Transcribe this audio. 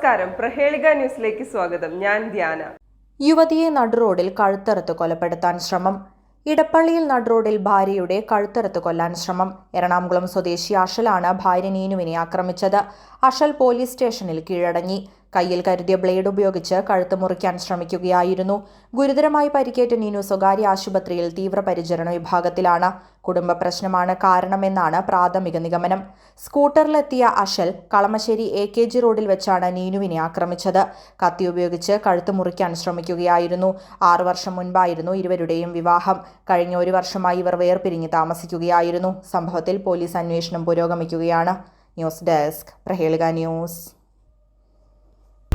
നമസ്കാരം. പ്രഹേളിക ന്യൂസിലേക്ക് സ്വാഗതം. ഞാൻ ധ്യാന. യുവതിയെ നടുറോഡിൽ കഴുത്തറുത്ത് കൊലപ്പെടുത്താൻ ശ്രമം. ഇടപ്പള്ളിയിൽ നടുറോഡിൽ ഭാര്യയുടെ കഴുത്തറുത്ത് കൊല്ലാൻ ശ്രമം. എറണാകുളം സ്വദേശി അഷലാണ് ഭാര്യ നീനുവിനെ ആക്രമിച്ചത്. അഷൽ പോലീസ് സ്റ്റേഷനിൽ കീഴടങ്ങി. കയ്യിൽ കരുതിയ ബ്ലേഡ് ഉപയോഗിച്ച് കഴുത്ത് മുറിക്കാൻ ശ്രമിക്കുകയായിരുന്നു. ഗുരുതരമായി പരിക്കേറ്റ നീനു സ്വകാര്യ ആശുപത്രിയിൽ തീവ്രപരിചരണ വിഭാഗത്തിലാണ്. കുടുംബ പ്രശ്നമാണ് കാരണമെന്നാണ് പ്രാഥമിക നിഗമനം. സ്കൂട്ടറിലെത്തിയ Ashal Kalamassery A K G റോഡിൽ വെച്ചാണ് നീനുവിനെ ആക്രമിച്ചത്. കത്തി ഉപയോഗിച്ച് കഴുത്ത് മുറിക്കാൻ ശ്രമിക്കുകയായിരുന്നു. ആറു വർഷം മുൻപായിരുന്നു ഇരുവരുടെയും വിവാഹം. കഴിഞ്ഞ ഒരു വർഷമായി ഇവർ വേർപിരിഞ്ഞ് താമസിക്കുകയായിരുന്നു. സംഭവത്തിൽ പോലീസ് അന്വേഷണം പുരോഗമിക്കുകയാണ്. ന്യൂസ് ഡെസ്ക് പ്രഹേളിക ന്യൂസ്.